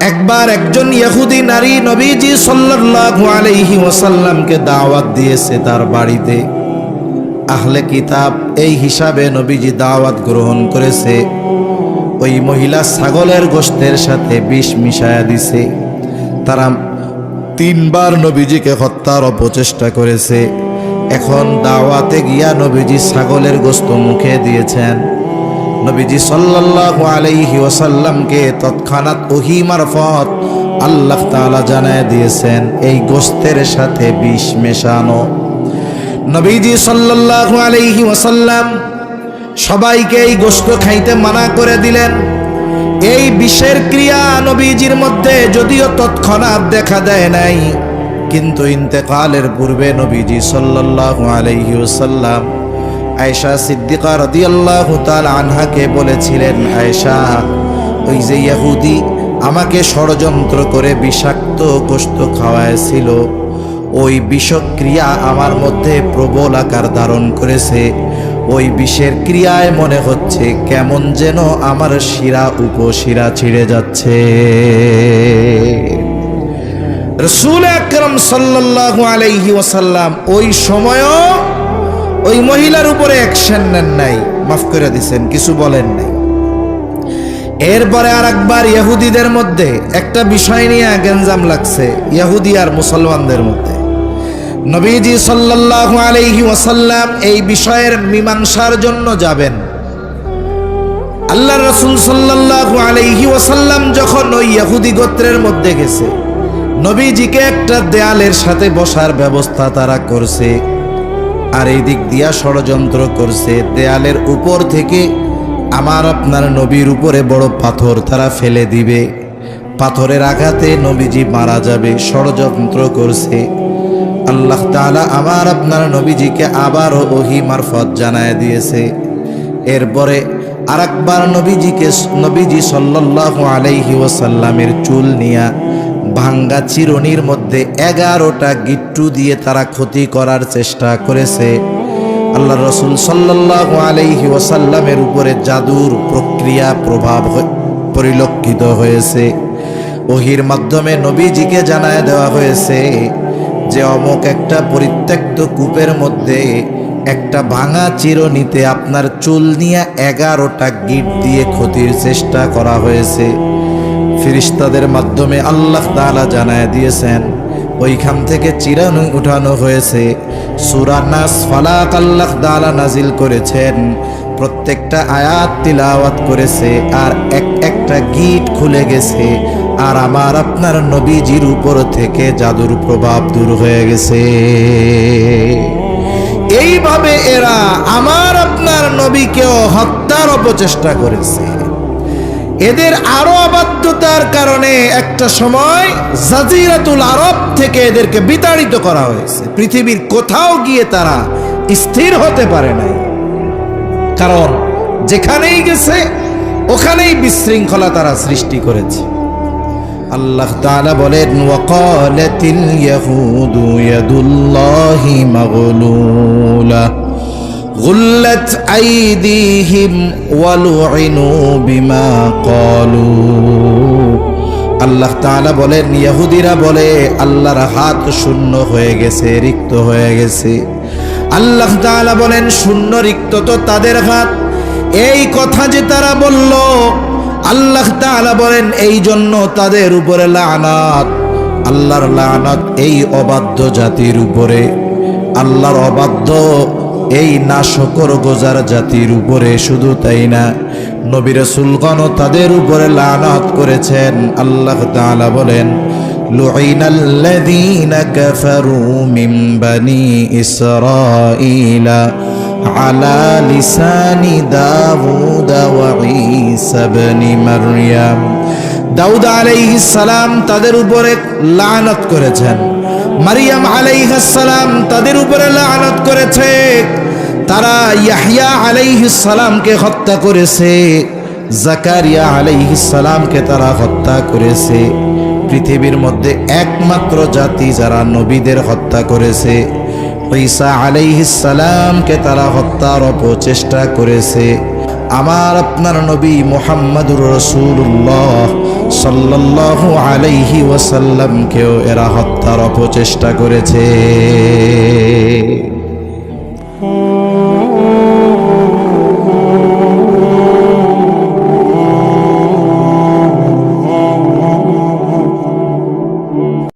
একবার একজন ইহুদি নারী নবীজি সাল্লাল্লাহু আলাইহি ওয়াসাল্লামকে দাওয়াত দিয়েছে তার বাড়িতে। আহলে কিতাব এই হিসাবে নবীজি দাওয়াত গ্রহণ করেছে। ওই মহিলা ছাগলের গোশতের সাথে বিষ মিশায়া দিছে। তারা তিনবার নবীজিকে হত্যার অপচেষ্টা করেছে। এখন দাওয়াতে গিয়া নবীজি ছাগলের গোস্ত মুখে দিয়েছেন। নবীজি সাল্লাল্লাহু আলাইহি ওয়াসাল্লামকে তৎক্ষণাৎ ওহি মারফত আল্লাহ তাআলা জানায় দিয়েছেন, এই গোস্তের সাথে বিষ মেশানো। নবীজি সাল্লাল্লাহু আলাইহি ওয়াসাল্লাম সবাইকে এই গোস্ত খাইতে মানা করে দিলেন। এই বিষের ক্রিয়া নবীজির মধ্যে যদিও তৎক্ষণাৎ দেখা দেয় নাই, কিন্তু ইন্তেকালের পূর্বে নবীজি সাল্লাল্লাহু আলাইহি ওয়াসাল্লাম আয়েশা সিদ্দিকা রাদিয়াল্লাহু তাআলা আনহাকে বলেছিলেন, আয়েশা, ওই যে ইহুদি আমাকে ষড়যন্ত্র করে বিষাক্ত গোস্ত খাওয়াইছিল। ওই বিষক্রিয়া আমার মধ্যে প্রবল আকার ধারণ করেছে। ওই বিষের ক্রিয়ায় মনে হচ্ছে কেমন যেন আমার শিরা উপশিরা ছিঁড়ে যাচ্ছে। রসুল আকরম সাল্লাল্লাহু আলাইহি ওসাল্লাম ওই সময়ও ওই মহিলার উপরে অ্যাকশন নেন নাই, মাফ করে দিছেন, কিছু বলেন নাই। এরপরে আর একবার ইহুদিদের মধ্যে একটা বিষয় নিয়ে গেঞ্জাম লাগছে, ইহুদি আর মুসলমানদের মধ্যে। নবীজি সাল্লাল্লাহু আলাইহি ওয়াসাল্লাম এই বিষয়ের মীমাংসার জন্য যাবেন। আল্লাহ রসুল সাল্লাল্লাহু আলাইহি ওয়াসাল্লাম যখন ওই ইহুদি গোত্রের মধ্যে গেছে, নবীজিকে একটা দেয়ালের সাথে বসার ব্যবস্থা তারা করছে। আর এই দিক দিয়া ষড়যন্ত্র করছে। দেয়ালের উপর থেকে আমার আপনার নবীর উপরে বড় পাথর তারা ফেলে দিবে। পাথরের আঘাতে নবীজি মারা যাবে, ষড়যন্ত্র করছে। আল্লাহ তাআলা আমার আপনার নবীজিকে আবারও ওহি মারফত জানায় দিয়েছে। এরপরে আরেকবার নবীজিকে, নবীজি সাল্লাল্লাহু আলাইহি ওয়াসাল্লামের চুল নিয়া ভাঙ্গা চিরনির মধ্যে এগারোটা গিট্টু দিয়ে তারা ক্ষতি করার চেষ্টা করেছে। আল্লাহ রসুল সাল্লাল্লাহু আলাইহি ওয়াসাল্লামের উপরে জাদুর প্রক্রিয়া প্রভাব পরিলক্ষিত হয়েছে। ওহির মাধ্যমে নবীজিকে জানায় দেওয়া হয়েছে যে, অমুক একটা পরিত্যক্ত কূপের মধ্যে একটা ভাঙা চিরনিতে আপনার চুল নিয়ে এগারোটা গিট দিয়ে ক্ষতির চেষ্টা করা হয়েছে। ফিরিস্তাদের মাধ্যমে আল্লাহ তাআলা জানায় দিয়েছেন, ওইখান থেকে চিরানো উঠানো হয়েছে। সূরা নাস ফালাক আল্লাহ তাআলা নাজিল করেছেন, প্রত্যেকটা আয়াত তিলাওয়াত করেছে আর এক একটা গিট খুলে গেছে আর আমার আপনার নবীজির উপর থেকে জাদুর প্রভাব দূর হয়ে গেছে। এইভাবে এরা আমার আপনার নবীকেও হত্যার অপচেষ্টা করেছে। এদের আরও অবাধ্যতার কারণে একটা সময় জাজিরাতুল আরব থেকে এদেরকে বিতাড়িত করা হয়েছে। পৃথিবীর কোথাও গিয়ে তারা স্থির হতে পারে নাই। কারণ যেখানেই গেছে, ওখানেই বিশৃঙ্খলা তারা সৃষ্টি করেছে। আল্লাহ তাআলা বলেন, ওয়াকালাতিল ইয়াহুদু ইয়াদুল্লাহি মাগলুলা। غلت আইদিহিম ولعنوا বিমা কলু আল্লাহ তাআলা বলেন ইয়াহুদিরা বলে, আল্লাহর হাত শূন্য হয়ে গেছে, রিক্ত হয়ে গেছে। আল্লাহ তাআলা বলেন, শূন্য রিক্ত তো তাদের হাত। এই কথা যে তারা বলল, আল্লাহ তাআলা বলেন, এই জন্য তাদের উপরে লানাত। আল্লাহর লানাত এই অবাধ্য জাতির উপরে। আল্লাহর অবাধ্য এই নাশকর গোজার জাতির উপরে শুধু তাই না নবী রাসূলগণও তাদের উপরে লানত করেছেন আল্লাহ তাআলা বলেন لعن الذين كفروا من بني إسرائيل على لسان داود وعيسى بن مريم দাউদ আলাইহিস সালাম তাদের উপরে লানত করেছেন মারিয়াম আলাইহিস সালাম তাদের উপরে লানত করেছে। তারা ইয়াহইয়া আলাইহিস সালামকে হত্যা করেছে। জাকারিয়া আলাইহিস সালামকে তারা হত্যা করেছে। পৃথিবীর মধ্যে একমাত্র জাতি যারা নবীদের হত্যা করেছে, ঈসা আলাইহিস সালামকে তারা হত্যার অপচেষ্টা করেছে। আমার আপনার নবী মোহাম্মদুর রসুল্লাহ সাল্লাল্লাহু আলাইহি ওয়াসাল্লামকেও এরা হত্যার অপচেষ্টা করেছে।